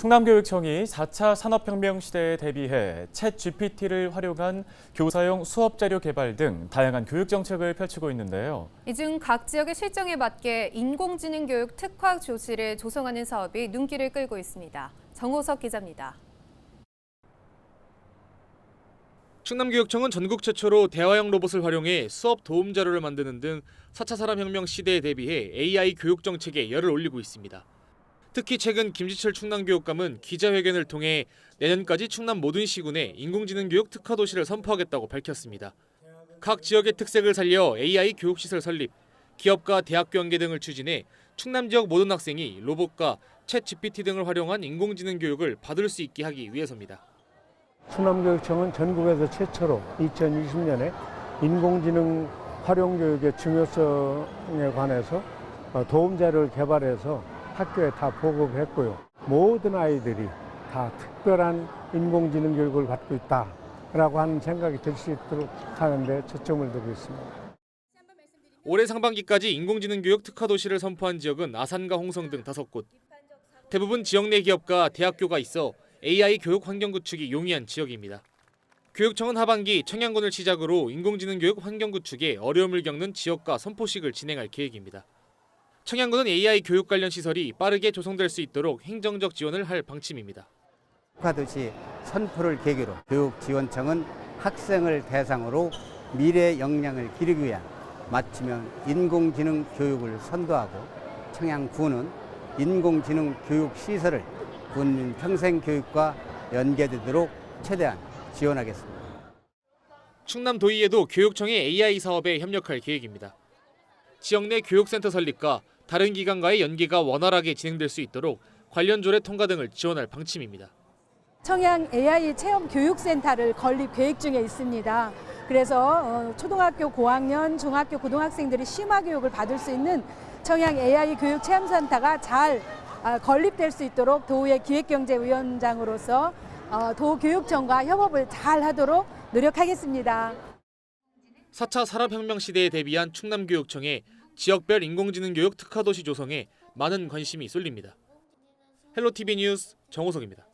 충남교육청이 4차 산업혁명 시대에 대비해 챗 GPT를 활용한 교사용 수업 자료 개발 등 다양한 교육 정책을 펼치고 있는데요. 이 중 각 지역의 실정에 맞게 인공지능 교육 특화 조실을 조성하는 사업이 눈길을 끌고 있습니다. 정호석 기자입니다. 충남교육청은 전국 최초로 대화형 로봇을 활용해 수업 도움 자료를 만드는 등 4차 산업혁명 시대에 대비해 AI 교육 정책에 열을 올리고 있습니다. 특히 최근 김지철 충남교육감은 기자회견을 통해 내년까지 충남 모든 시군에 인공지능 교육 특화 도시를 선포하겠다고 밝혔습니다. 각 지역의 특색을 살려 AI 교육시설 설립, 기업과 대학교 연계 등을 추진해 충남 지역 모든 학생이 로봇과 챗 GPT 등을 활용한 인공지능 교육을 받을 수 있게 하기 위해서입니다. 충남교육청은 전국에서 최초로 2020년에 인공지능 활용 교육의 중요성에 관해서 어, 도움자료를 개발해서 학교에 다 보급했고요. 모든 아이들이 다 특별한 인공지능 교육을 받고 있다라고 하는 생각이 들 수 있도록 하는데 초점을 두고 있습니다. 올해 상반기까지 인공지능 교육 특화 도시를 선포한 지역은 아산과 홍성 등 다섯 곳. 대부분 지역 내 기업과 대학교가 있어 AI 교육 환경 구축이 용이한 지역입니다. 교육청은 하반기 청양군을 시작으로 인공지능 교육 환경 구축에 어려움을 겪는 지역과 선포식을 진행할 계획입니다. 청양군은 AI 교육 관련 시설이 빠르게 조성될 수 있도록 행정적 지원을 할 방침입니다. 국가도시 선포를 계기로 교육지원청은 학생을 대상으로 미래 역량을 기르기 위한 맞춤형 인공지능 교육을 선도하고 청양군은 인공지능 교육 시설을 군민 평생 교육과 연계되도록 최대한 지원하겠습니다. 충남 도의회도 교육청의 AI 사업에 협력할 계획입니다. 지역 내 교육센터 설립과 다른 기관과의 연계가 원활하게 진행될 수 있도록 관련 조례 통과 등을 지원할 방침입니다. 청양 AI 체험 교육센터를 건립 계획 중에 있습니다. 그래서 어, 초등학교 고학년, 중학교 고등학생들이 심화 교육을 받을 수 있는 청양 AI 교육 체험센터가 잘 아, 건립될 수 있도록 도의 기획경제위원장으로서 어, 도교육청과 협업을 잘 하도록 노력하겠습니다. 4차 산업혁명 시대에 대비한 충남교육청의 지역별 인공지능 교육 특화도시 조성에 많은 관심이 쏠립니다. 헬로티비 뉴스 정호석입니다.